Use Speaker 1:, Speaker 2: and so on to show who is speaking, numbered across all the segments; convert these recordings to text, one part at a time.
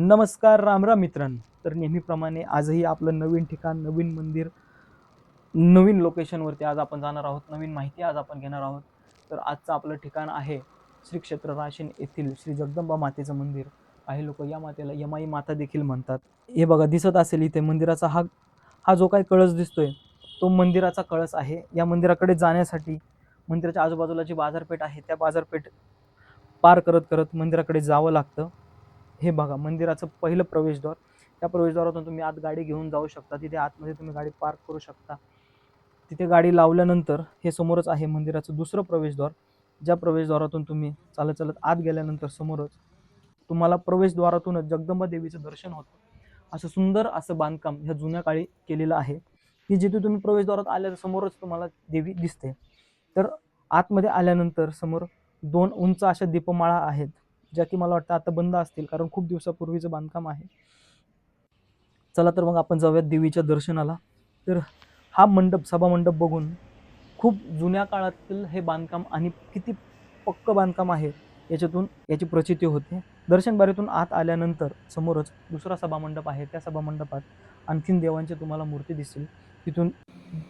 Speaker 1: नमस्कार राम राम मित्रांनो. तर नेहमीप्रमाणे आजही आपलं नवीन ठिकाण नवीन मंदिर नवीन लोकेशनवरती आज आपण जाणार आहोत. नवीन माहिती आज आपण घेणार आहोत. तर आजचं आपलं ठिकाण आहे श्री क्षेत्र राशीन येथील श्री जगदंबा मातेचं मंदिर. काही लोक या मातेला यमाई माता देखील म्हणतात. हे बघा दिसत असेल इथे मंदिराचा हा हा जो काही कळस दिसतोय तो मंदिराचा कळस आहे. या मंदिराकडे जाण्यासाठी मंदिराच्या आजूबाजूला जी बाजारपेठ आहे त्या बाजारपेठ पार करत करत मंदिराकडे जावं लागतं. हे बघा मंदिराचं पहिलं प्रवेशद्वार. त्या प्रवेशद्वारातून तुम्ही आत गाडी घेऊन जाऊ शकता. तिथे आतमध्ये तुम्ही गाडी पार्क करू शकता. तिथे गाडी लावल्यानंतर हे समोरच आहे मंदिराचं दुसरं प्रवेशद्वार. ज्या प्रवेशद्वारातून तुम्ही चालत चालत आत गेल्यानंतर समोरच तुम्हाला प्रवेशद्वारातूनच जगदंबा देवीचं दर्शन होतं. असं सुंदर असं बांधकाम ह्या जुन्या काळी केलेलं आहे. की जिथे तुम्ही प्रवेशद्वारात आल्या समोरच तुम्हाला देवी दिसते. तर आतमध्ये आल्यानंतर समोर दोन उंच अशा दीपमाळा आहेत. ज्या की मला वाटतं आता बंद असतील कारण खूप दिवसापूर्वीचं बांधकाम आहे. चला तर मग आपण जाऊयात देवीच्या दर्शनाला. तर हा मंडप सभा मंडप बघून खूप जुन्या काळातील हे बांधकाम आणि किती पक्क बांधकाम आहे याच्यातून याची प्रचिती होते. दर्शन बारीतून आत आल्यानंतर समोरच दुसरा सभा मंडप आहे. त्या सभा मंडपात आणखीन देवांची तुम्हाला मूर्ती दिसतील तिथून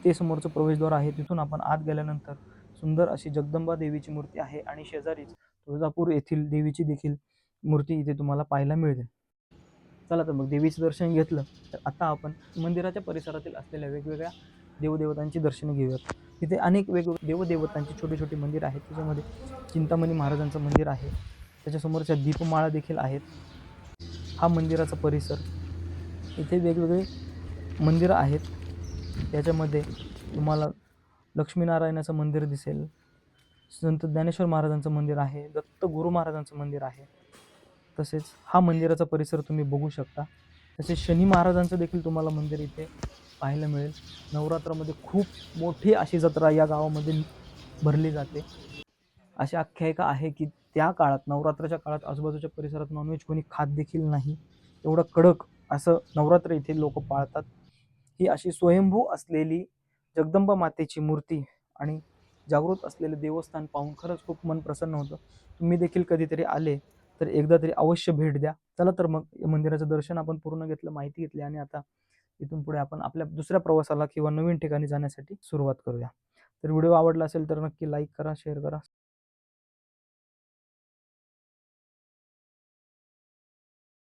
Speaker 1: ते समोरचं प्रवेशद्वार आहे. तिथून आपण आत गेल्यानंतर सुंदर अशी जगदंबा देवीची मूर्ती आहे आणि शेजारीच तुळजापूर येथील देवीची देखील मूर्ती इथे तुम्हाला पाहायला मिळते. चला तर मग देवीचं दर्शन घेतलं तर आता आपण मंदिराच्या परिसरातील असलेल्या वेगवेगळ्या देवदेवतांची दर्शने घेऊयात. तिथे अनेक वेगवेगळ्या देवदेवतांची छोटी छोटी मंदिर आहेत. त्याच्यामध्ये चिंतामणी महाराजांचं मंदिर आहे. त्याच्यासमोरच्या दीपमाळा देखील आहेत. हा मंदिराचा परिसर इथे वेगवेगळे मंदिरं आहेत. त्याच्यामध्ये तुम्हाला लक्ष्मीनारायणाचं मंदिर दिसेल. संत ज्ञानेश्वर महाराजांचं मंदिर आहे दत्त गुरु महाराजांचं मंदिर आहे. तसेच हा मंदिराचा परिसर तुम्ही बघू शकता. तसेच शनी महाराजांचं देखील तुम्हाला मंदिर इथे पाहायला मिळेल. नवरात्रामध्ये खूप मोठी अशी जत्रा या गावामध्ये भरली जाते. अशी आख्यायिका आहे की त्या काळात नवरात्राच्या काळात आजूबाजूच्या परिसरात नॉनव्हेज कोणी खात देखील नाही. एवढं कडक असं नवरात्र इथे लोक पाळतात. ही अशी स्वयंभू असलेली जगदंबा मातेची मूर्ती आणि जागृत असलेले देवस्थान पाहून खरंच खूप मन प्रसन्न होतं. तुम्ही देखील कधीतरी आले तर एकदा तरी अवश्य भेट द्या. चला तर मग या मंदिराचं दर्शन आपण पूर्ण घेतलं माहिती घेतली आणि आता इथून पुढे आपण आपल्या दुसऱ्या प्रवासाला किंवा नवीन ठिकाणी जाण्यासाठी सुरुवात करूया. तर व्हिडिओ आवडला असेल तर नक्की लाईक करा शेअर करा.